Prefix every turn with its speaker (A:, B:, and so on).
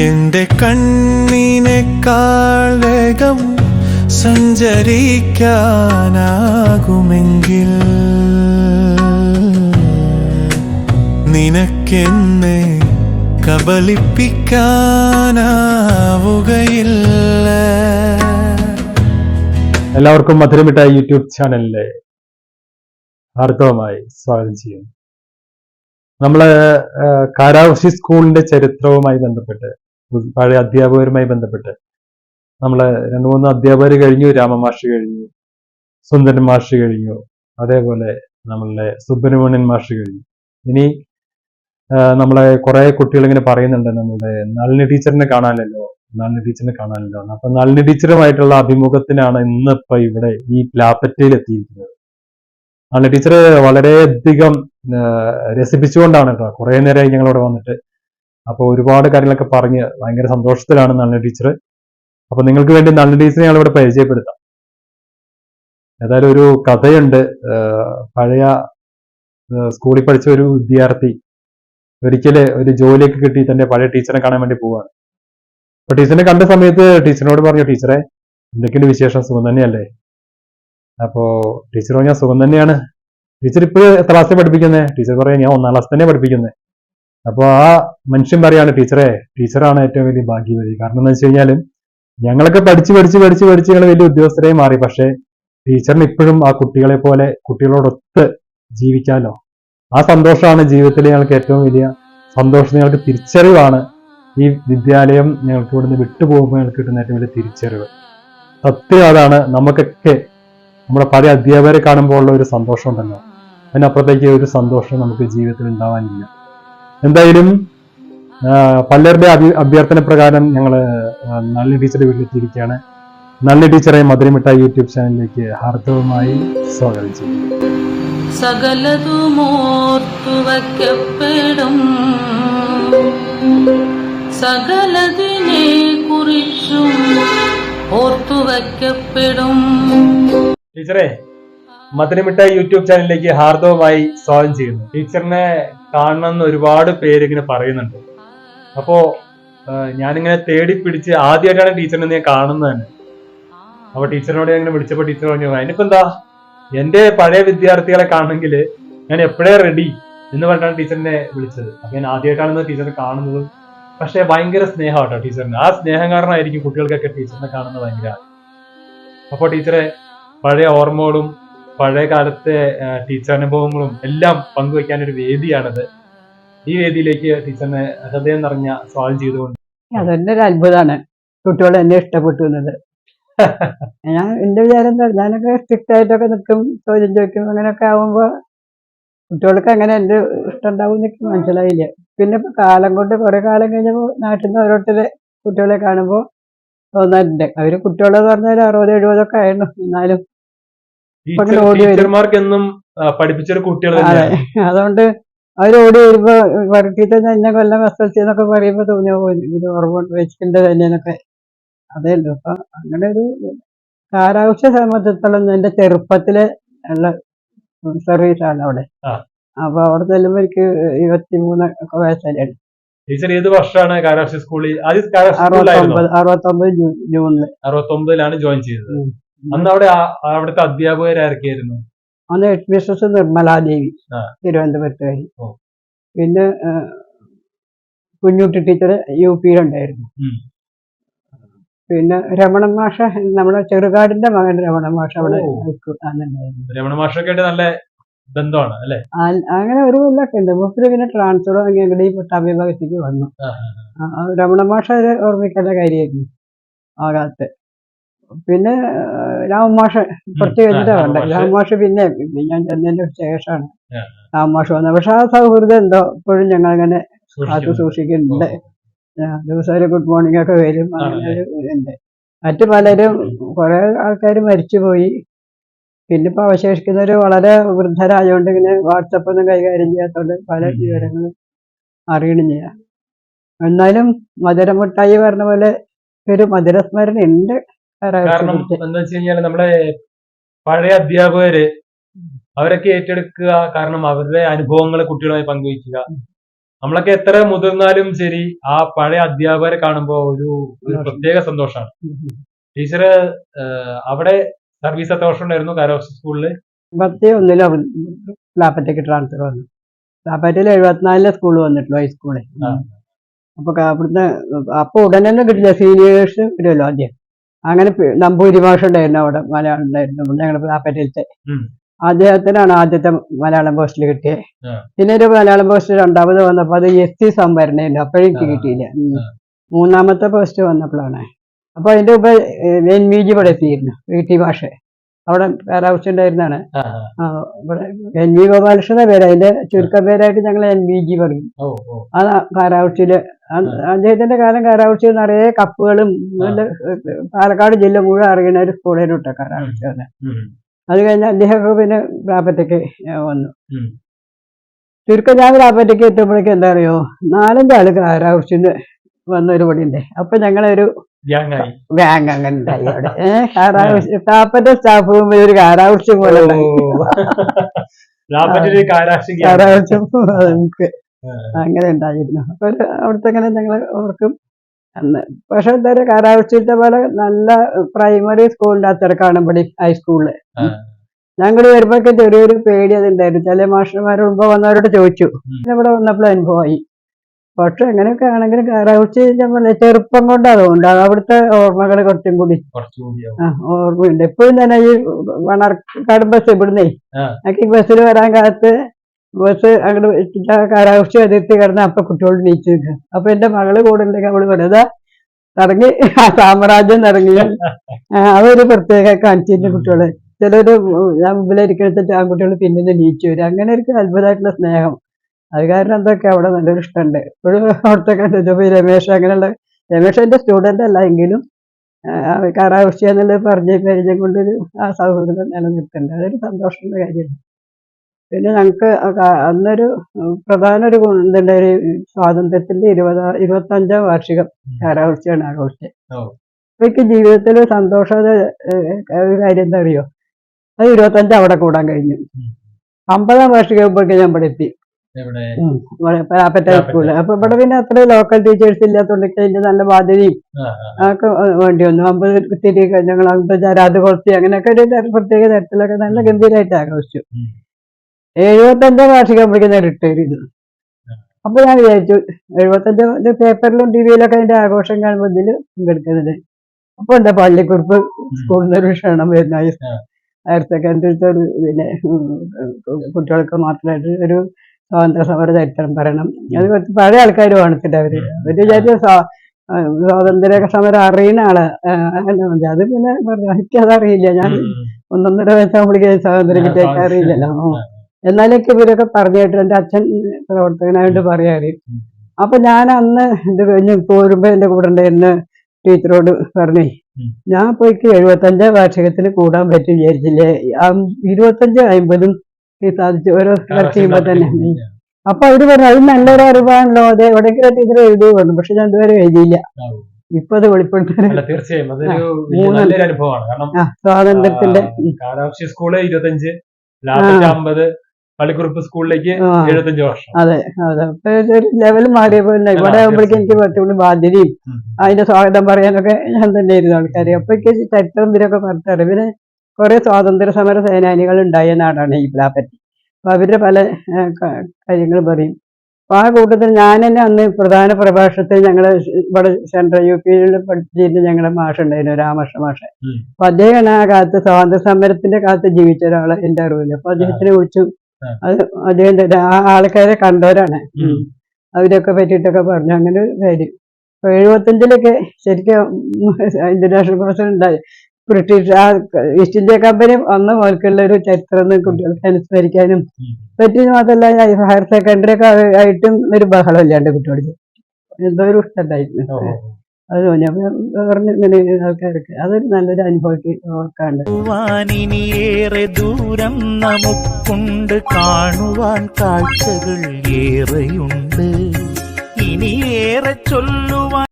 A: എന്റെ കണ്ണിനേക്കാൾ വേഗം സഞ്ചരിക്കാനാകുമെങ്കിൽ നിനക്കെന്നെ കബലിപ്പിക്കാനാവുകയില്ല
B: എല്ലാവർക്കും മധുരമിട്ട യൂട്യൂബ് ചാനലിലെ ഹാർദവമായി സ്വാഗതം ചെയ്യുന്നു. നമ്മൾ കാരാവശി സ്കൂളിന്റെ ചരിത്രവുമായി ബന്ധപ്പെട്ട് പഴയ അധ്യാപകരുമായി ബന്ധപ്പെട്ട്. നമ്മളെ രണ്ടു മൂന്ന് അധ്യാപകർ കഴിഞ്ഞു രാമമാഷ് കഴിഞ്ഞു സുന്ദരൻ മാഷ് കഴിഞ്ഞു അതേപോലെ നമ്മളുടെ സുബ്രഹ്മണ്യൻ മാഷ് കഴിഞ്ഞു. ഇനി നമ്മളെ കുറെ കുട്ടികൾ ഇങ്ങനെ പറയുന്നുണ്ട് നമ്മളുടെ നളിനി ടീച്ചറിനെ കാണാനല്ലോ നളിനി ടീച്ചറിനെ കാണാനല്ലോ. അപ്പൊ നളിനി ടീച്ചറുമായിട്ടുള്ള അഭിമുഖത്തിനാണ് ഇന്നിപ്പോ ഇവിടെ ഈ പ്ലാപ്പറ്റയിൽ എത്തിയിരിക്കുന്നത്. നളിനി ടീച്ചർ വളരെയധികം രസിപ്പിച്ചുകൊണ്ടാണ് കേട്ടോ കുറെ നേരമായി ഞങ്ങളിവിടെ വന്നിട്ട് അപ്പൊ ഒരുപാട് കാര്യങ്ങളൊക്കെ പറഞ്ഞ് ഭയങ്കര സന്തോഷത്തിലാണ് നല്ല ടീച്ചർ അപ്പൊ നിങ്ങൾക്ക് വേണ്ടി നല്ല ടീച്ചറെ ഞങ്ങൾ ഇവിടെ പരിചയപ്പെടുത്താം. ഏതായാലും ഒരു കഥയുണ്ട്. പഴയ സ്കൂളിൽ പഠിച്ച ഒരു വിദ്യാർത്ഥി ഒരിക്കൽ ഒരു ജോലിയൊക്കെ കിട്ടി തന്റെ പഴയ ടീച്ചറെ കാണാൻ വേണ്ടി പോവാണ്. അപ്പൊ ടീച്ചറിനെ കണ്ട സമയത്ത് ടീച്ചറിനോട് പറഞ്ഞു ടീച്ചറെ എന്തൊക്കെയുണ്ട് വിശേഷം? സുഖം തന്നെയല്ലേ? അപ്പോ ടീച്ചർ പറഞ്ഞാൽ സുഖം തന്നെയാണ്. ടീച്ചർ ഇപ്പോഴും എത്ര ക്ലാസ്സിൽ പഠിപ്പിക്കുന്നത് ടീച്ചർ പറയാം ഞാൻ ഒന്നാം ക്ലാസ് തന്നെ പഠിപ്പിക്കുന്നത് അപ്പൊ ആ മനുഷ്യൻ പറയാണ് ടീച്ചറെ ടീച്ചറാണ് ഏറ്റവും വലിയ ഭാഗ്യവതി. കാരണം എന്ന് വെച്ച് കഴിഞ്ഞാൽ ഞങ്ങളൊക്കെ പഠിച്ച് പഠിച്ച് പഠിച്ച് പഠിച്ച് ഞങ്ങൾ വലിയ ഉദ്യോഗസ്ഥരായി മാറി. പക്ഷേ ടീച്ചറിന് ഇപ്പോഴും ആ കുട്ടികളെ പോലെ കുട്ടികളോടൊത്ത് ജീവിക്കാലോ? ആ സന്തോഷമാണ് ജീവിതത്തിൽ ഞങ്ങൾക്ക് ഏറ്റവും വലിയ സന്തോഷം. ഞങ്ങൾക്ക് തിരിച്ചറിവാണ് ഈ വിദ്യാലയം ഞങ്ങൾക്ക് ഇവിടുന്ന് വിട്ടുപോകുമ്പോൾ ഞങ്ങൾക്ക് കിട്ടുന്ന ഏറ്റവും വലിയ തിരിച്ചറിവ്. സത്യം അതാണ്. നമുക്കൊക്കെ നമ്മുടെ പഴയ അധ്യാപകരെ കാണുമ്പോൾ ഉള്ള ഒരു സന്തോഷം ഉണ്ടല്ലോ അതിനപ്പുറത്തേക്ക് ഒരു സന്തോഷം നമുക്ക് ജീവിതത്തിൽ ഉണ്ടാവാനില്ല. എന്തായാലും പലരുടെ അഭി അഭ്യർത്ഥന പ്രകാരം ഞങ്ങൾ നല്ല ടീച്ചറുടെ വീട്ടിലെത്തിയിരിക്കുകയാണ്. നല്ല ടീച്ചറെ മധുരമിട്ട യൂട്യൂബ് ചാനലിലേക്ക് ഹാർദവുമായി സ്വാഗതം ചെയ്യുന്നു.
C: സകലതുമോർത്തുവയ്ക്കപ്പെടും. സകലതിനെ കുറിച്ചും ഓർത്തുവയ്ക്കപ്പെടും. ടീച്ചറേ
B: ടീച്ചറെ മധുരമിട്ട യൂട്യൂബ് ചാനലിലേക്ക് ഹാർദവമായി സ്വാഗതം ചെയ്യുന്നു. ടീച്ചറിനെ കാണണമെന്ന് ഒരുപാട് പേരിങ്ങനെ പറയുന്നുണ്ട്. അപ്പോ ഞാനിങ്ങനെ തേടി പിടിച്ച് ആദ്യമായിട്ടാണ് ടീച്ചറിനെ ഞാൻ കാണുന്നത് തന്നെ. അപ്പൊ ടീച്ചറിനോട് ഞാൻ ഇങ്ങനെ വിളിച്ചപ്പോ ടീച്ചർ പറഞ്ഞു അതിനിപ്പോ എന്താ? എന്റെ പഴയ വിദ്യാർത്ഥികളെ കാണണമെങ്കിൽ ഞാൻ എപ്പോഴേ റെഡി എന്ന് പറഞ്ഞിട്ടാണ് ടീച്ചറിനെ വിളിച്ചത്. അപ്പൊ ഞാൻ ആദ്യമായിട്ടാണ് ടീച്ചറിനെ കാണുന്നത്. പക്ഷെ ഭയങ്കര സ്നേഹം കേട്ടോ ടീച്ചറിന്. ആ സ്നേഹം കാരണമായിരിക്കും കുട്ടികൾക്കൊക്കെ ടീച്ചറിനെ കാണുന്നത് ഭയങ്കര. അപ്പോൾ ടീച്ചറെ പഴയ ഓർമ്മകളും പഴയ കാലത്തെ ടീച്ചർ അനുഭവങ്ങളും എല്ലാം പങ്കുവെക്കാൻ ഒരു വേദിയാണത്. ഈ വേദിയിലേക്ക് ടീച്ചറിനെ ഹൃദയം നിറഞ്ഞ സ്വാഗതം ചെയ്തുകൊണ്ട്.
D: അതെന്നെ ഒരു അത്ഭുതമാണ് കുട്ടികൾ എന്നെ ഇഷ്ടപ്പെട്ടു എന്നത്. ഞാൻ എന്റെ വിചാരം എന്താ ഞാനൊക്കെ സ്ട്രിക്റ്റ് ആയിട്ടൊക്കെ നിൽക്കും ചോദ്യം ചോദിക്കും അങ്ങനെയൊക്കെ ആവുമ്പോ കുട്ടികൾക്ക് അങ്ങനെ എന്റെ ഇഷ്ടം ഉണ്ടാവും എന്നൊക്കെ മനസ്സിലായില്ല. പിന്നെ ഇപ്പൊ കാലം കൊണ്ട് കുറെ കാലം കഴിഞ്ഞപ്പോ നാട്ടിൽ നിന്ന് ഓരോരുത്തരെ കുട്ടികളെ കാണുമ്പോ തോന്നാറുണ്ട്. അവർ കുട്ടികളെന്ന് പറഞ്ഞാൽ അറുപത് എഴുപതൊക്കെ ആയിരുന്നു. എന്നാലും
B: ടീച്ചർ
D: അങ്ങനെ ഓടി വരും.
B: ടീച്ചർമാർക്ക് എന്നും പഠിപ്പിച്ചൊരു കുട്ടികൾ
D: അതെ. അതുകൊണ്ട് അവർ ഓടി വരുമ്പോ വരട്ടിട്ട് തന്നെ കൊല്ലം എസ് എൽ സി എന്നൊക്കെ പറയുമ്പോ തോന്നിയോ ഇത് ഓർമ്മ വെച്ചിട്ടുണ്ട് തന്നെയെന്നൊക്കെ അതേ ഉള്ളൂ. അപ്പൊ അങ്ങനെ ഒരു കാലാവസ്ഥ സംബന്ധിച്ചിടത്തോളം എന്റെ ചെറുപ്പത്തിലെ ഉള്ള സർവീസ് ആണ് അവിടെ. അപ്പൊ അവിടെ ചെല്ലുമ്പോ എനിക്ക് ഇരുപത്തിമൂന്ന് ഒക്കെ വയസ്സായിരുന്നു
B: ടീച്ചർ ഏത് വർഷമാണ് കാലാവസ്ഥ സ്കൂളിൽ? ആദ്യം
D: അറുപത്തൊമ്പത് ജൂണിൽ ജൂ- ജൂണിൽ.
B: അറുപത്തി ഒമ്പതിലാണ് ജോയിൻ ചെയ്തത്. അന്ന് അവിടെ അവിടുത്തെ അധ്യാപകരായിരിക്കായിരുന്നു
D: അന്ന് ഹെഡ് മിസ്സസ് നിർമ്മലാദേവി
B: തിരുവനന്തപുരത്ത്
D: തിരുവനന്തപുരത്തുകാരി. പിന്നെ കുഞ്ഞുട്ടി ടീച്ചർ യു പിയിലുണ്ടായിരുന്നു. പിന്നെ രമണ മാഷ നമ്മുടെ ചെറുകാടിന്റെ മകൻ രമണ മാഷ അവിടെ
B: രമണ മാഷൊക്കെ നല്ല ബന്ധമാണ് അല്ലേ?
D: അങ്ങനെ ഒരു കൊല്ലൊക്കെ ഉണ്ട്. മൂപ്പര് പിന്നെ ട്രാൻസ്ഫർ അങ്ങനെ ഞങ്ങളുടെ ഈ പട്ടാമ്പി ഭാഗത്തേക്ക് വന്നു. രമണ മാഷ ഒരു ഓർമ്മിക്കേണ്ട കാര്യമായിരുന്നു. ആ കാലത്ത്. പിന്നെ രാമമാഷ
B: ഉം.
D: വേണ്ട.
B: രാമമാഷ്.
D: പിന്നെ ഞാൻ ചെന്നതിന്റെ ശേഷമാണ്. രാമമാഷ വന്നത്. പക്ഷെ ആ സൗഹൃദം എന്തോ ഇപ്പോഴും ഞങ്ങൾ അങ്ങനെ കാത്തു സൂക്ഷിക്കുന്നുണ്ട്. ദിവസം ഒരു ഗുഡ് മോർണിംഗ് ഒക്കെ വരും. അങ്ങനെ ഒരു മറ്റു പലരും കുറെ ആൾക്കാർ മരിച്ചുപോയി. പിന്നെ ഇപ്പൊ അവശേഷിക്കുന്നവര് വളരെ വൃദ്ധരായതുകൊണ്ട് ഇങ്ങനെ വാട്സപ്പ് ഒന്നും കൈകാര്യം ചെയ്യാത്തതുകൊണ്ട് പല വിവരങ്ങളും അറിയണം ചെയ്യാം. എന്നാലും മധുരമുട്ടായി പറഞ്ഞ പോലെ ഒരു മധുരസ്മരണ ഉണ്ട്
B: കാരണം എന്താ വെച്ച് കഴിഞ്ഞാൽ നമ്മളെ പഴയ അധ്യാപകര് അവരൊക്കെ ഏറ്റെടുക്കുക കാരണം അവരുടെ അനുഭവങ്ങൾ കുട്ടികളുമായി പങ്കുവയ്ക്കുക. നമ്മളൊക്കെ എത്ര മുതിർന്നാലും ശരി ആ പഴയ അധ്യാപകരെ കാണുമ്പോ ഒരു ഒരു പ്രത്യേക സന്തോഷമാണ് ടീച്ചർ അവിടെ സർവീസ് എത്ര വർഷം ഉണ്ടായിരുന്നു കാരോസ് സ്കൂളിൽ?
D: പത്തി ഒന്നിലോ പ്ലാപ്പറ്റയ്ക്ക് ട്രാൻസ്ഫർ വന്നു. ലാപ്പറ്റയിൽ എഴുപത്തിനാലിലെ സ്കൂൾ വന്നിട്ടുള്ളൂ ഹൈസ്കൂളിൽ. അപ്പൊ അവിടുന്ന് അപ്പൊ ഉടനെ തന്നെ കിട്ടില്ല സീനിയേഴ്സ് കിട്ടുമല്ലോ ആദ്യം. അങ്ങനെ നമ്പൂരി ഭാഷ ഉണ്ടായിരുന്നു അവിടെ മലയാളം ഉണ്ടായിരുന്നു ഞങ്ങൾ പ്ലാപ്പറ്റയിലത്തെ
B: ഉം.
D: അദ്ദേഹത്തിനാണ് ആദ്യത്തെ മലയാളം പോസ്റ്റിൽ കിട്ടിയത്. പിന്നെ ഒരു മലയാളം പോസ്റ്റ് രണ്ടാമത് വന്നപ്പോ അത് എസ് സി സംഭരണയുണ്ട് അപ്പോഴും എനിക്ക് കിട്ടിയില്ല. മൂന്നാമത്തെ പോസ്റ്റ് വന്നപ്പോഴാണ്. അപ്പൊ അതിന്റെ മുമ്പ് എൻ വി ജി ഇവിടെ എത്തിയിരുന്നു വി ടി ഭാഷ. അവിടെ കാലാവസ്ഥ ഉണ്ടായിരുന്നാണ്
B: ആ, ആ.
D: ആ, എൻ വി ഗോപാലകൃഷ്ണന്റെ പേര് അതിന്റെ ചുരുക്ക പേരായിട്ട് ഞങ്ങൾ എൻ വി ജി പറയും.
B: ഓ
D: കാലാവസ്ഥയിൽ അദ്ദേഹത്തിന്റെ കാലം കാലാവസ്ഥ നിറയെ കപ്പുകളും നല്ല, പാലക്കാട് ജില്ല മുഴുവൻ അറിയുന്ന ഒരു സ്കൂളായിരുന്നു കാലാവസ്ഥ കാരാവൃഷ്ടി തന്നെ അത് കഴിഞ്ഞ് അദ്ദേഹമൊക്കെ പിന്നെ പ്രാപ്പറ്റയ്ക്ക് വന്നു. ചുരുക്ക ഞാൻ പ്രാപ്പറ്റയ്ക്ക് എത്തുമ്പോഴേക്കും എന്താ അറിയോ? നാലഞ്ചാൾ കാലാവസ്ഥ വന്ന ഒരു പടിയുണ്ട് അപ്പൊ ഞങ്ങളൊരു
B: ഗ്യാങ്
D: ബാങ്ക് അങ്ങനെ ഉണ്ടായി അവിടെ ഏഹ് കാരാവൃഷ്ടി സ്റ്റാഫ് ഒരു കാരാവൃക്ഷം പോലെ കാരാവൃക്ഷം. നമുക്ക് അങ്ങനെ ഉണ്ടായിരുന്നു. അപ്പൊ അവിടുത്തെ അങ്ങനെ ഞങ്ങൾ ഓർക്കും അന്ന് പക്ഷെ എന്താ പറയുക പോലെ നല്ല പ്രൈമറി സ്കൂളിന്റെ അത്ര ഇവിടെ
B: ഹൈസ്കൂളിൽ.
D: ഞങ്ങൾ വരുമ്പോഴൊക്കെ ചെറിയൊരു പേടി അതുണ്ടായിരുന്നു. ചില മുമ്പ് വന്നവരോട് ചോദിച്ചു. ഇവിടെ വന്നപ്പോൾ അനുഭവമായി. പക്ഷെ എങ്ങനെയൊക്കെ ആണെങ്കിലും നമ്മളെ ചെറുപ്പം കൊണ്ട് അതുകൊണ്ട് അത് അവിടുത്തെ ഓർമ്മകൾ കുറച്ചും കൂടി. ഓർമ്മയുണ്ട്. എപ്പോഴും തന്നെ ഈ വണർക്കാട് ബസ് ഇവിടുന്നേ. എനിക്ക് ബസ്സിൽ വരാൻ കാലത്ത് ബസ് അങ്ങോട്ട് കാലാവസ്ഥ അതിർത്തി കിടന്ന് അപ്പൊ കുട്ടികളോട് നീച്ചു നിൽക്കുക. അപ്പൊ എന്റെ മകൾ കൂടെ ഉണ്ടെങ്കിൽ അവൾ പറയുന്നത് ഇറങ്ങി. ആ സാമ്രാജ്യം ഇറങ്ങി. അതൊരു പ്രത്യേക കാണിച്ചിരുന്ന കുട്ടികൾ. ചിലര് ഞാൻ മുമ്പിലിരിക്കണത്തെ ആൺകുട്ടികൾ പിന്നെ നീച്ചു വരും. അങ്ങനെ ഒരു അത്ഭുതമായിട്ടുള്ള സ്നേഹം. അത് കാരണം എന്തൊക്കെ? അവിടെ നല്ലൊരു ഇഷ്ടമുണ്ട്. ഇപ്പോഴും അവിടുത്തെ കണ്ടു. രമേശ് അങ്ങനെയുള്ള രമേശ് എന്റെ സ്റ്റുഡന്റ് അല്ല എങ്കിലും കാറാവശ്യ എന്നുള്ളത് പറഞ്ഞ പരിചയം കൊണ്ടൊരു ആ സൗഹൃദം നിലനിൽക്കുന്നുണ്ട്. അതൊരു സന്തോഷമുള്ള കാര്യമാണ്. പിന്നെ ഞങ്ങൾക്ക് അന്നൊരു പ്രധാന ഒരു ഇതുണ്ട് ഒരു സ്വാതന്ത്ര്യത്തിന്റെ ഇരുപതാ ഇരുപത്തി അഞ്ചാം വാർഷികം കാരാവശ്യമാണ് ആഘോഷിച്ചത്. അപ്പൊ എനിക്ക് ജീവിതത്തിൽ സന്തോഷത ഒരു കാര്യം എന്താ അറിയോ? അത് ഇരുപത്തഞ്ച് അവിടെ കൂടാൻ കഴിഞ്ഞു. അമ്പതാം വാർഷികം ഞാൻ ഇവിടെ എത്തി. അപ്പൊ ഇവിടെ പിന്നെ അത്ര ലോക്കൽ ടീച്ചേഴ്സ് ഇല്ലാത്തതുകൊണ്ട് അതിന്റെ നല്ല ബാധ്യതയും. ഒക്കെ വേണ്ടി വന്നു അമ്പത് തിരി ഞങ്ങൾ അമ്പത് കുറച്ച് അങ്ങനെയൊക്കെ ഒരു പ്രത്യേക തരത്തിലൊക്കെ നല്ല ഗംഭീരമായിട്ട് ആഘോഷിച്ചു. എഴുപത്തഞ്ചാം വാർഷികമ്പോഴേക്കും റിട്ടയർ ചെയ്തു
B: ആ.
D: അപ്പൊ ഞാൻ വിചാരിച്ചു എഴുപത്തഞ്ച് പേപ്പറിലും ടി വിയിലൊക്കെ അതിന്റെ ആഘോഷം കാണുമ്പോൾ ഇതിൽ പങ്കെടുക്കുന്നത് അപ്പൊ എന്താ പള്ളിക്കുറിപ്പ് സ്കൂളിൽ നിന്ന് ഒരു ക്ഷണം വരുന്ന ഹയർ പിന്നെ കുട്ടികൾക്ക് മാത്രമായിട്ട് ഒരു സ്വാതന്ത്ര്യ സമര ചരിത്രം പറയണം. അത് കുറച്ച് പഴയ ആൾക്കാർ കാണിച്ചിട്ട് അവർ. അവർ വിചാരിച്ച സ്വാതന്ത്ര്യ സമരം അറിയുന്ന ആൾ. അത് പിന്നെ എനിക്ക് അതറിയില്ല ഞാൻ. ഒന്നൊന്നര വയസ്സാകുമ്പോഴേക്കും സ്വാതന്ത്ര്യം കിട്ടിയൊക്കെ അറിയില്ലല്ലോ. എന്നാലൊക്കെ ഇവരൊക്കെ പറഞ്ഞു കേട്ടു എന്റെ അച്ഛൻ പ്രവർത്തകനായിട്ട് പറയാറ്. അപ്പൊ ഞാൻ അന്ന് ഇത് കഴിഞ്ഞ് പോരുമ്പോ എന്റെ കൂടെ ഉണ്ടായിരുന്ന ടീച്ചറോട് പറഞ്ഞേ ഞാൻ പോയിക്ക് എഴുപത്തഞ്ചാം വാർഷികത്തിന് കൂടാൻ പറ്റും വിചാരിച്ചില്ലേ? ഇരുപത്തഞ്ച് അമ്പതും സാധിച്ചു ഓരോ വർക്ക് ചെയ്യുമ്പോ തന്നെ. അപ്പൊ അവർ പറഞ്ഞു അത് നല്ലൊരു അറിവാണല്ലോ അത് എവിടെയെങ്കിലും ടീച്ചർ എഴുതി പറഞ്ഞു പക്ഷെ ഞാൻ ഇതുവരെ എഴുതിയില്ല. ഇപ്പൊ അത് വെളിപ്പെടുത്താൻ
B: തീർച്ചയായും അതൊരു വലിയ
D: മൂന്ന്
B: നല്ലൊരു അനുഭവമാണ് കാരണം
D: ആ സ്വാതന്ത്ര്യത്തിന്റെ ഉം.
B: കാലാവസ്ഥ സ്കൂൾ ഇരുപത്തഞ്ച് അമ്പത് പള്ളിക്കുറിപ്പ് സ്കൂളിലേക്ക്. എഴുപത്തഞ്ച് വർഷം
D: അതെ അതെ അപ്പൊ ഒരു ലെവൽ മാറിയപ്പോ. ഇവിടെ ആകുമ്പോഴേക്കും എനിക്ക് കുറച്ചുകൂടി ബാധ്യതയും. അതിന്റെ സ്വാഗതം പറയാനൊക്കെ ഞാൻ തന്നെ ആയിരുന്നു ആൾക്കാർ അപ്പൊ എനിക്ക് ചരിത്രം ഇവരൊക്കെ പറഞ്ഞു പിന്നെ കുറെ സ്വാതന്ത്ര്യ സമര സേനാനികൾ ഉണ്ടായ നാടാണ് ഈ പ്ലാപ്പറ്റി അപ്പൊ അവരുടെ പല കാര്യങ്ങൾ പറയും. അപ്പൊ ആ കൂട്ടത്തിൽ ഞാൻ തന്നെ അന്ന് പ്രധാന പ്രഭാഷണത്തിൽ ഞങ്ങൾ ഇവിടെ സെൻട്രൽ യു പിയിൽ പഠിച്ചിരുന്ന ഞങ്ങളുടെ മാഷ ഉണ്ടായിരുന്നു രാമകൃഷ്ണ മാഷ. അപ്പൊ അദ്ദേഹമാണ് ആ കാലത്ത് സ്വാതന്ത്ര്യ സമരത്തിന്റെ കാലത്ത് ജീവിച്ച ഒരാൾ എന്റെ അറിവില്ല അപ്പൊ അദ്ദേഹത്തിനെ വിളിച്ചു അത് അദ്ദേഹം തന്നെ ആ ആൾക്കാരെ കണ്ടവരാണ്. അവരൊക്കെ പറ്റിയിട്ടൊക്കെ പറഞ്ഞു. അങ്ങനെ ഒരു കാര്യം. എഴുപത്തഞ്ചിലൊക്കെ ശരിക്കും ഇന്റർനാഷണൽ പ്രസിഡന്റ് ഉണ്ടായി. ബ്രിട്ടീഷ് ആ ഈസ്റ്റ് ഇന്ത്യ കമ്പനി വന്ന പോൽക്കുള്ള ഒരു ചരിത്രം കുട്ടികൾക്ക് അനുസ്മരിക്കാനും പറ്റി മാത്രമല്ല ഹയർ സെക്കൻഡറി ഒക്കെ ആയി- ആയിട്ടും ഒരു ബഹളം ഇല്ലാണ്ട് കുട്ടികൾക്ക്. എന്തോ ഒരു ഇഷ്ടമുണ്ടായിരുന്നു. അത് ഞാൻ പറഞ്ഞു ഇങ്ങനെ ആൾക്കാർക്ക് അതൊരു നല്ലൊരു അനുഭവത്തിൽ ഓർക്കാണ്ട്.
A: ഏറെ ദൂരം നമുക്കുണ്ട്. കാണുവാൻ കാഴ്ചകൾ ഏറെയുണ്ട്. ഇനിയേറെ ചൊല്ലുവാൻ